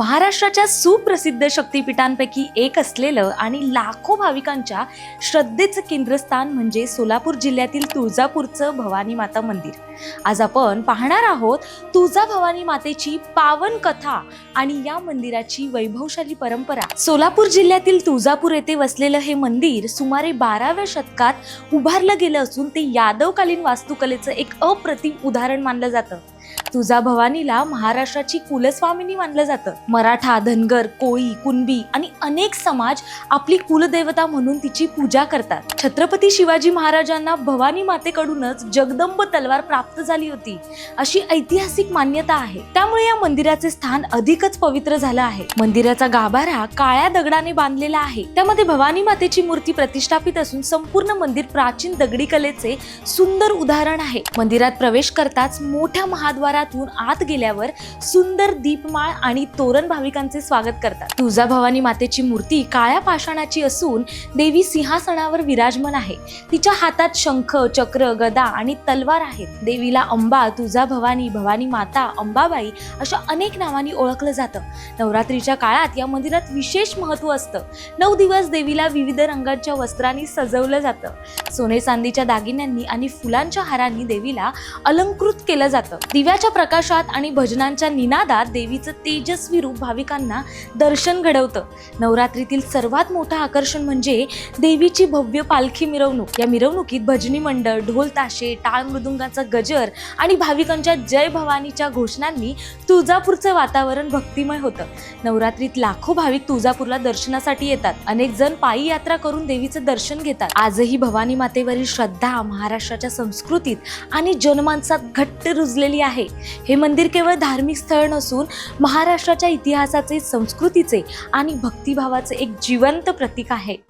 महाराष्ट्राच्या सुप्रसिद्ध शक्तिपीठांपैकी एक असलेलं आणि लाखो भाविकांच्या श्रद्धेचं केंद्रस्थान म्हणजे सोलापूर जिल्ह्यातील तुळजापूरचं भवानी माता मंदिर. आज आपण पाहणार आहोत तुळजा भवानी मातेची पावन कथा आणि या मंदिराची वैभवशाली परंपरा. सोलापूर जिल्ह्यातील तुळजापूर येथे वसलेलं हे मंदिर सुमारे बाराव्या शतकात उभारलं गेलं असून ते यादवकालीन वास्तुकलेचं एक अप्रतिम उदाहरण मानलं जातं. तुझा भवानीला महाराष्ट्राची कुलस्वामिनी मानलं जातं. मराठा धनगर कोळी कुणबी आणि अनेक समाज आपली कुलदेवता म्हणून तिची पूजा करतात. छत्रपती शिवाजी महाराजांना भवानी मातेकडूनच जगदंब तलवार प्राप्त झाली होती. अशी ऐतिहासिक मान्यता आहे. त्यामुळे या मंदिराचे स्थान अधिकच पवित्र झालं आहे. मंदिराचा गाभारा काळ्या दगडाने बांधलेला आहे. त्यामध्ये भवानी मातेची मूर्ती प्रतिष्ठापित असून संपूर्ण मंदिर प्राचीन दगडी कलेचे सुंदर उदाहरण आहे. मंदिरात प्रवेश करताच मोठ्या महाद्वारा महाद्वारातून आत गेल्यावर सुंदर दीपमाळ आणि तोरण भाविकांचे स्वागत करतात. तुळजा भवानी मातेची मूर्ती काळ्या पाषाणाची असून देवी सिंहासनावर विराजमान आहे. तिच्या हातात शंख चक्र गदा आणि तलवार आहेत. देवीला अंबा तुळजा भवानी भवानी माता अंबाबाई अशा अनेक नावांनी ओळखलं जातं. नवरात्रीच्या काळात या मंदिरात विशेष महत्त्व असतं. नऊ दिवस देवीला विविध रंगांच्या वस्त्रांनी सजवलं जातं. सोने चांदीच्या दागिन्यांनी आणि फुलांच्या हारांनी देवीला अलंकृत केलं जातं. दिव्याच्या प्रकाशात आणि भजनांच्या निनादात देवीचं तेजस्वी रूप भाविकांना दर्शन घडवतं. नवरात्रीतील सर्वात मोठं आकर्षण म्हणजे देवीची भव्य पालखी मिरवणूक. या मिरवणुकीत भजनी मंडळ ढोल ताशे टाळ मृदुंगाचा गजर आणि भाविकांच्या जय भवानीच्या घोषणांनी तुळजापूरचं वातावरण भक्तिमय होतं. नवरात्रीत लाखो भाविक तुळजापूरला दर्शनासाठी येतात. अनेक जण पायी यात्रा करून देवीचं दर्शन घेतात. आजही भवानी मातेवरील श्रद्धा महाराष्ट्राच्या संस्कृतीत आणि जनमानसात घट्ट रुजलेली आहे. हे मंदिर केवळ धार्मिक स्थळ नसून महाराष्ट्राच्या इतिहासाचे संस्कृतीचे आणि भक्तिभावाचे एक जिवंत प्रतीक आहे.